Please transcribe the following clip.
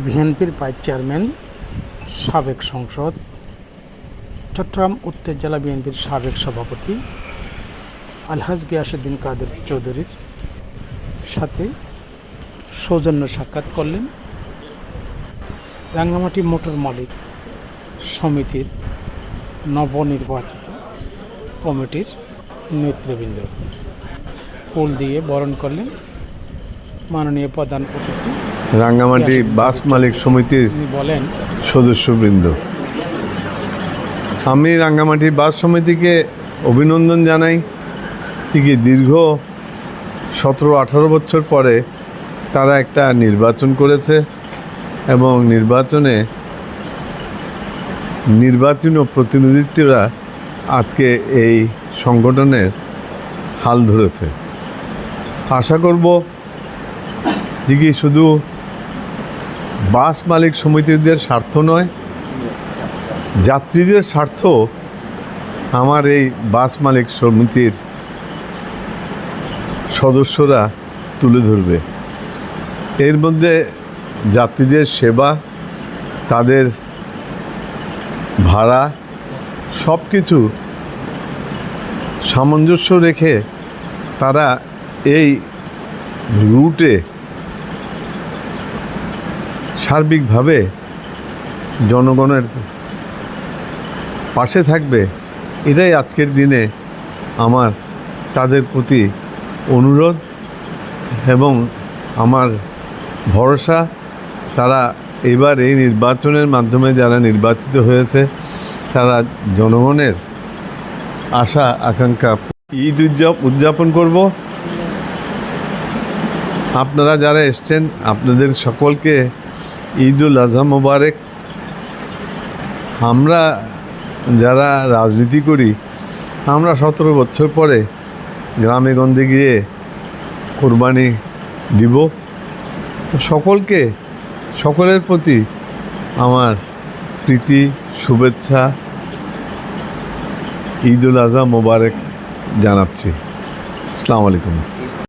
বিএনপির vice chairman, সাবেক সংসদ, চট্টগ্রাম উত্তর জেলা বিএনপির সাবেক সভাপতি, আলহাজ গিয়াসুদ্দিন কাদের চৌধুরীর সাথে সৌজন্য সাক্ষাৎ করলেন রাঙ্গামাটি মোটর মালিক সমিতির নবনির্বাচিত কমিটির নেতৃবৃন্দ। ফুল দিয়ে বরণ করলেন মাননীয় প্রধান অতিথি রাঙ্গামাটি বাস মালিক সমিতির বলেন সদস্যবৃন্দ। আমি রাঙ্গামাটি বাস সমিতিকে অভিনন্দন জানাই। ঠিকই দীর্ঘ সতেরো আঠারো বছর পরে তারা একটা নির্বাচন করেছে এবং নির্বাচনে নির্বাচন ও প্রতিনিধিত্বরা আজকে এই সংগঠনের হাল ধরেছে। আশা করব যে কি শুধু বাস মালিক সমিতিদের স্বার্থ নয়, যাত্রীদের স্বার্থ আমার এই বাস মালিক সমিতির সদস্যরা তুলে ধরবে। এর মধ্যে যাত্রীদের সেবা, তাদের ভাড়া সব কিছু সামঞ্জস্য রেখে তারা এই রুটে সার্বিকভাবে জনগণের পাশে থাকবে, এটাই আজকের দিনে আমার তাদের প্রতি অনুরোধ এবং আমার ভরসা। তারা এবার এই নির্বাচনের মাধ্যমে যারা নির্বাচিত হয়েছে, তারা জনগণের আশা, আকাঙ্ক্ষা ঈদ উদযাপ, উদযাপন করব। আপনারা যারা এসছেন, আপনাদের সকলকে ঈদ উল আজহা মোবারক। আমরা যারা রাজনীতি করি, আমরা সতেরো বছর পরে গ্রামে গঞ্জে গিয়ে কোরবানি দিব। সকলকে, সকলের প্রতি আমার প্রীতি, শুভেচ্ছা ঈদ উল আজহা মোবারক জানাচ্ছি। আসসালামু আলাইকুম।